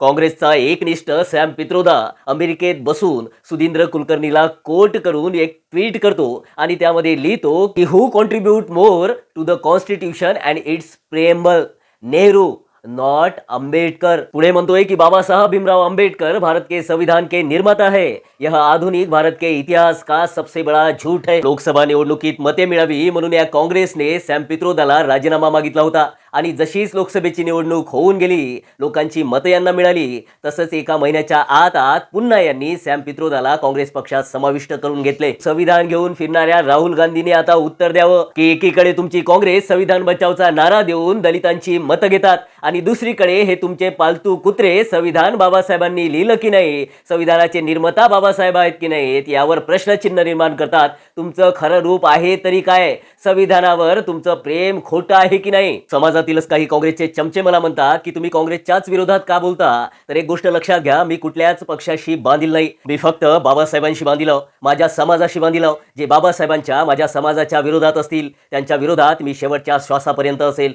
काँग्रेसचा एकनिष्ठ सॅम पित्रोदा अमेरिकेत बसून सुधींद्र कुलकर्णीला कोट करून एक ट्विट करतो आणि त्यामध्ये लिहितो की who contribute more to the constitution and its preamble Nehru not Ambedkar. पुढे म्हणतोय की बाबा साहब भीमराव आंबेडकर भारत के संविधान के निर्माता है. यह आधुनिक भारत के इतिहास का सबसे बड़ा झूठ है. लोकसभा निवडणुकीत मते मिळावी म्हणून या काँग्रेसने सॅम पित्रोदाला राजीनामा मागितला होता. आणि जशीच लोकसभेची निवडणूक होऊन गेली लोकांची मतं यांना मिळाली तसंच एका महिन्याच्या आत आत पुन्हा यांनी सॅम पित्रोदाला काँग्रेस पक्षात समाविष्ट करून घेतले. संविधान घेऊन फिरणाऱ्या राहुल गांधींनी आता उत्तर द्यावं. की एकीकडे तुमची काँग्रेस संविधान बचावचा नारा देऊन दलितांची मतं घेतात आणि दुसरीकडे हे तुमचे पालतू कुत्रे संविधान बाबासाहेबांनी लिहिलं की नाही संविधानाचे निर्माता बाबासाहेब आहेत की नाहीत यावर प्रश्नचिन्ह निर्माण करतात. तुमचं खरं रूप आहे तरी काय? संविधानावर तुमचं प्रेम खोटं आहे की नाही? समाजातीलच काही काँग्रेसचे चमचे मला म्हणतात की तुम्ही काँग्रेसच्याच विरोधात का बोलता? तर एक गोष्ट लक्षात घ्या मी कुठल्याच पक्षाशी बांधील नाही. मी फक्त बाबासाहेबांशी बांधिलं माझ्या समाजाशी बांधील जे बाबासाहेबांच्या माझ्या समाजाच्या विरोधात असतील त्यांच्या विरोधात मी शेवटच्या श्वासापर्यंत असेल.